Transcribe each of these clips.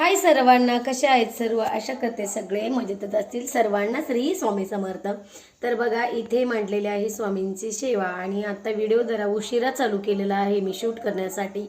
हाय सर्वांना कसे आहेत सर्व? अशा करते सगळे मजेतच असतील. सर्वांना श्री स्वामी समर्थ. तर बघा इथे मांडलेली आहे स्वामींची सेवा आणि आता व्हिडिओ जरा उशिरा चालू केलेला आहे. मी शूट करण्यासाठी.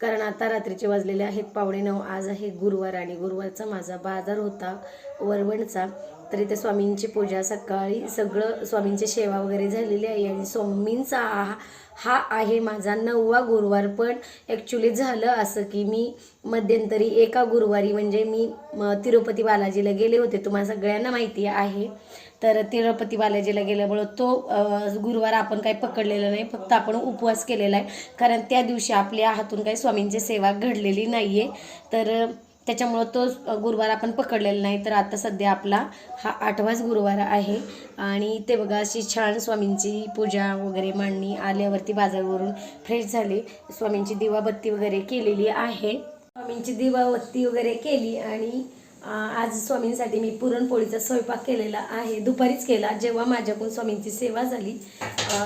कारण आता रात्रीचे वाजलेले आहेत पावणे नऊ. आज आहे गुरुवार आणि गुरुवारचा माझा बाजार होता वरवणचा. तर इथे स्वामींची पूजा सकाळी सगळं स्वामींची सेवा वगैरे झालेली आहे. आणि स्वामींचा हा हा आहे माझा नववा गुरुवार पण ॲक्च्युली झालं असं की मी मध्यंतरी एका गुरुवारी म्हणजे मी म, तिरुपती बालाजीला गेले होते. तुम्हाला सगळ्यांना माहिती आहे. तर तिरुपती बालाजीला गेल्यामुळं तो गुरुवार आपण काही पकडलेला नाही. फक्त आपण उपवास केलेला आहे. कारण त्या दिवशी आपल्या हातून काही स्वामींची सेवा घडलेली नाही आहे तर त्याच्यामुळं तो गुरुवार आपण पकडलेला नाही तर आता सध्या आपला हा आठवाच गुरुवार आहे. आणि ते बघा अशी छान स्वामींची पूजा वगैरे मांडणी आल्यावरती बाजारवरून फ्रेश झाले. स्वामींची दिवाबत्ती वगैरे केलेली आहे. स्वामींची दिवाबत्ती वगैरे केली आणि आज स्वामींसाठी मी पुरणपोळीचा स्वयंपाक केलेला आहे. दुपारीच केला. जेव्हा माझ्याकडून स्वामींची सेवा झाली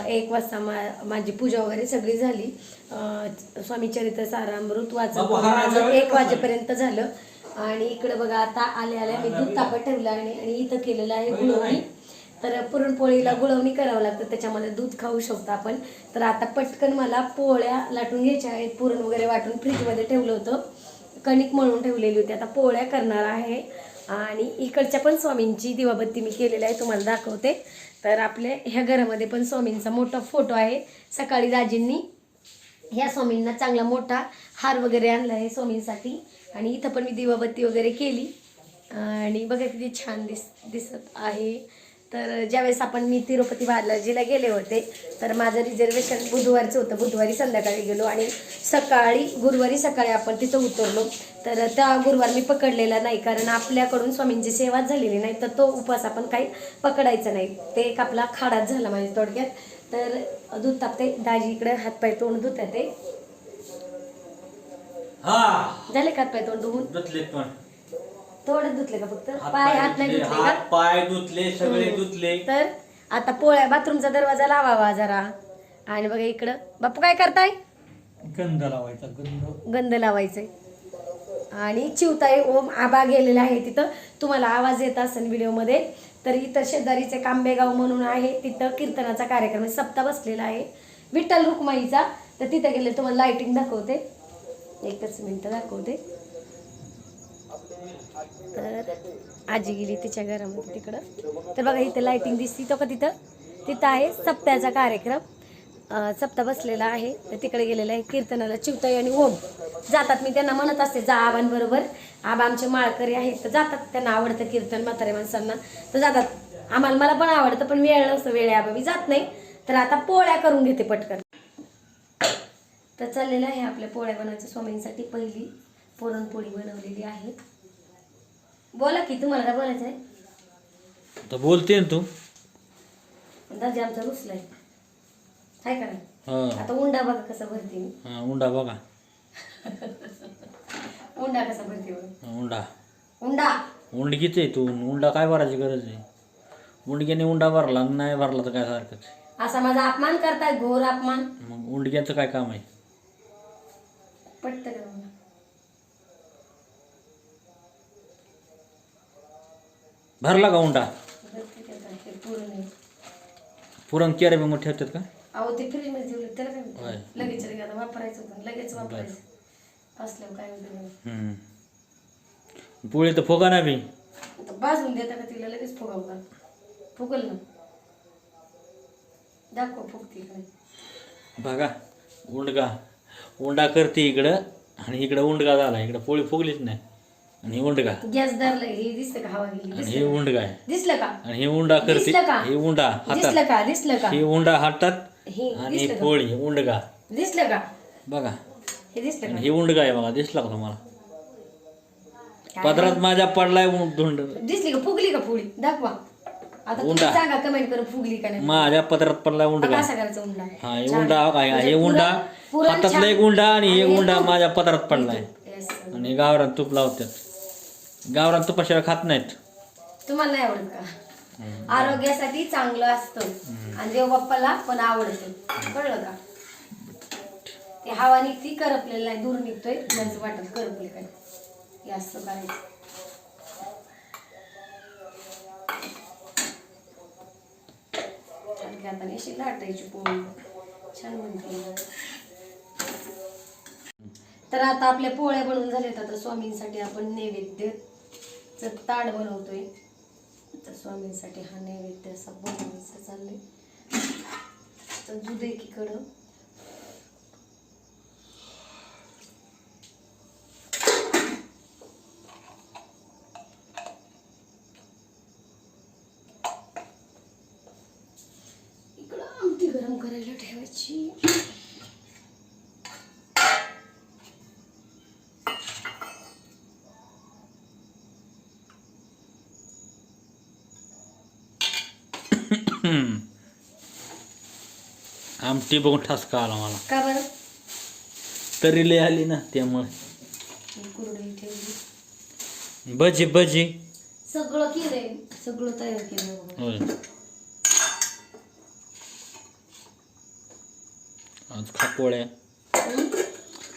एक वाजता मा माझी पूजा वगैरे सगळी झाली. स्वामी चरित्र सारामृत वाचन माझं एक वाजेपर्यंत झालं. आणि इकडे बघा आता आल्या आल्या मी दूध तापत ठेवलं आणि आणि इथं केलेलं आहे गुळवणी. तर पुरणपोळीला गुळवणी करावं लागतं. त्याच्यामध्ये दूध खाऊ शकतो आपण. तर आता पटकन मला पोळ्या लाटून घ्यायच्या आहेत. पुरण वगैरे वाटून फ्रीजमध्ये ठेवलं होतं. कणिक मळून ठेवलेली होती. आता पोळ्या करणार आहे. आणि इकडच्या पण स्वामींची दिवाबत्ती मी केलेली आहे तुम्हाला दाखवते. तर आपल्या ह्या घरामध्ये पण स्वामींचा मोठा फोटो आहे. सकाळी दाजींनी ह्या स्वामींना चांगला मोठा हार वगैरे आणला आहे स्वामींसाठी. आणि इथं पण मी दिवाबत्ती वगैरे केली. आणि बघा किती छान दिस दिसत आहे. तर ज्यावेळेस आपण मी तिरुपती बालाजीला गेले होते तर माझं रिझर्वेशन बुधवारचं होतं. बुधवारी संध्याकाळी गेलो आणि सकाळी गुरुवारी सकाळी आपण तिथं उतरलो. तर त्या गुरुवार मी पकडलेला नाही कारण आपल्याकडून स्वामींची सेवा झालेली नाही तर तो उपवास आपण काही पकडायचा नाही. ते एक आपला खाडाच झाला माझ्या थोडक्यात. तर दूध तापते दाजी इकडे हातपाय तोंड धुतात ते. हा. झाले का हातपाय तोंड धुवून? थोडं धुतले का फक्त? पाय हात नाही धुतले, हात का? पाय धुतले सगळे. धुतले. तर आता पोळ्या बाथरूमचा दरवाजा लावावा जरा. आणि बघा इकडं. बापू काय करताय? गंध लावायचा गंध. गंध लावायचंय. आणि चिवताई ओम आबा गेलेला आहे तिथं. तुम्हाला आवाज येत असेल व्हिडिओमध्ये तर इथं शेजारीचे कांबेगाव म्हणून आहे. तिथं कीर्तनाचा कार्यक्रम आहे, सप्ताह बसलेला आहे. विठ्ठल रुक्माईचा. तर तिथं गेले तुम्हाला लाइटिंग दाखवते. एकच मिनिटं दाखवते. तर आजी गेली तिच्या घरामध्ये तिकडं. तर बघा इथं लायटिंग दिसती तो का तिथं? तिथं आहे सप्त्याचा कार्यक्रम. सप्ता बसलेला आहे. तर तिकडे गेलेला आहे कीर्तनाला चिवताई आणि ओम. जातात मी त्यांना म्हणत असते जा आबांबरोबर आबा आमचे माळकरी आहेत. तर जातात त्यांना आवडतं कीर्तन म्हातारे माणसांना. तर जातात. आम्हाला मला पण आवडतं पण वेळ नसतं वेळ आहे आबा. मी जात नाही. तर आता पोळ्या करून घेते पटकन. तर चाललेलं आहे आपल्या पोळ्या बनवायच्या स्वामींसाठी पहिली पुरणपोळी बनवलेली आहे. बोला की तुम्हाला काय बोलायचं आहे? तर बोलते ना तू. दाजी आमचा रुसलाय. काय करा हा. आता उंडा बघा कसा भरते मी. हा, उंडा बघा. उंडा कसा भरते बघा. हा, उंडा. उंडा? उंडकीच आहे तू? उंडा काय भरायची गरज आहे? उंडक्याने उंडा भरला आणि नाही भरला तर काय सारखंच आहे. असा माझा अपमान करताय घोर अपमान. मग उंडक्याचं काय काम आहे? पटतं का तुम्हाला? भरला का उंडा? पुरण आहे पुरण केरे मग ठेवतात का? अहो ते फ्रीजमध्ये ठेवलं त्याला काय होय. म्हणतात? लगेच लगेच आता वापरायचं होतं लगेच वापरायचं. असल्यावर काय म्हणते हम्म. पोळी तर फोगा ना बी. आता भाजून देता का तिला? लगेच फुगाव का? फुगल ना. दाखव फुगती इकडे बघा उंडगा. उंडा करते इकडं आणि इकडं उंडगा झाला. इकडं पोळी फुगलीच नाही. आणि हे उंडगा गॅस धरलं हे दिसतं का हवा गेली? आणि हे दिसलं उंडगा आहे दिसलं का? आणि हे उंडा करते दिसलं का? हे उंडा दिसलं हातात का? दिसलं का? हे उंडा हातात हे आणि दिसलं हे का? पोळी उंडगा दिसलं का? बघा. हे दिसलं आणि का हे उंडगा आहे बघा? दिसला का तुम्हाला? पदरात माझ्या पडलाय धुंड. दिसली का? फुगली का फुगली दाखवा. आता तुम्ही उंडा. सांगा कमेंट करून फुगली का नाही? माझ्या पदरात पडलाय कसा करायचा उंडा? हा हे. उंडा काय? हे म्हणजे उंडा पुरण- पुरण हातातला छान. एक उंडा आणि हे आणि उंडा तूप. माझ्या पदरात पडलाय. Yes. आणि गावरान तूप लावतात. गावरान तुपाशिवाय खात नाहीत? तुम्हाला नाही आवडत का? आरोग्यासाठी चांगलं असतं. आणि देव बाप्पाला पण आवडतं. कळलं का? ते हवा निघती करपलेलं नाही. दूर निघतोय म्हणजे वाटत करपले काय? हे असं करायचं. छान हाताने अशी लाटायची पोळी. छान म्हणते. तर आता आपल्या पोळ्या बनवून झाल्यात आता स्वामींसाठी आपण नैवेद्यचं ताट बनवतोय. तर स्वामींसाठी हा नैवेद्य असा बनवायचा चाललंय. तर दूध एकीकडं इकडं आमटी गरम करायला ठेवायची. आमटी बघून ठसका आला मला. का बरं? तरी लय आली ना त्यामुळे. कुरडई ठेवली. भजी भजी. सगळं केलंय. सगळं तयार बघा. होय. आज खा पोळ्या. हं?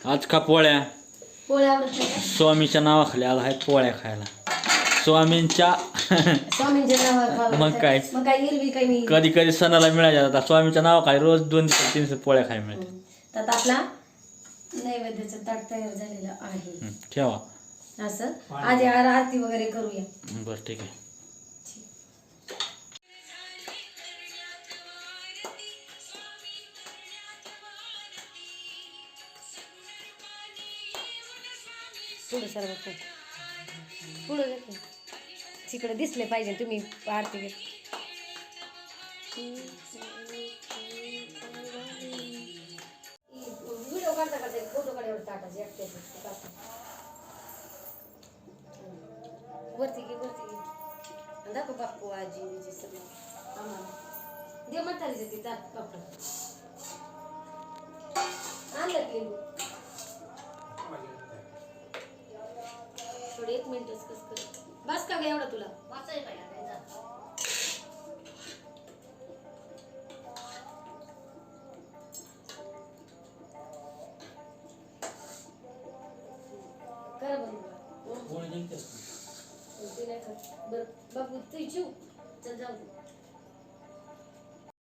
आज खा पोळ्या. का? स्वामीच्या नावाखाली आला आहे पोळ्या खायला. स्वामींच्या मग. काय? मग काय एरवी काही मी? कधी कधी सणाला मिळायच्या आता स्वामीच्या नावाखाली रोज दोन दिवस तीनशे पोळ्या खायला मिळते. तर आता आपला नैवेद्याचं ताट तयार झालेलं आहे. ठेवा. असं? आधी आर- आरती वगैरे करूया. बरं ठीक आहे. पुढं सर्व पुढं जाते तिकडे दिसले पाहिजे तुम्ही आरती घेत व्हिडिओ काढता काढता फोटो वरती घे वरती घे. दाखव बाप्पू आजी विजी सगळं. आम्हाला. दे ती आणलं की थोडी एक मिनिटच कस कर? बस का एवढा तुला? करा बरं. ते? नाही खात. बरं बापू तू चिव चल जाऊ. दे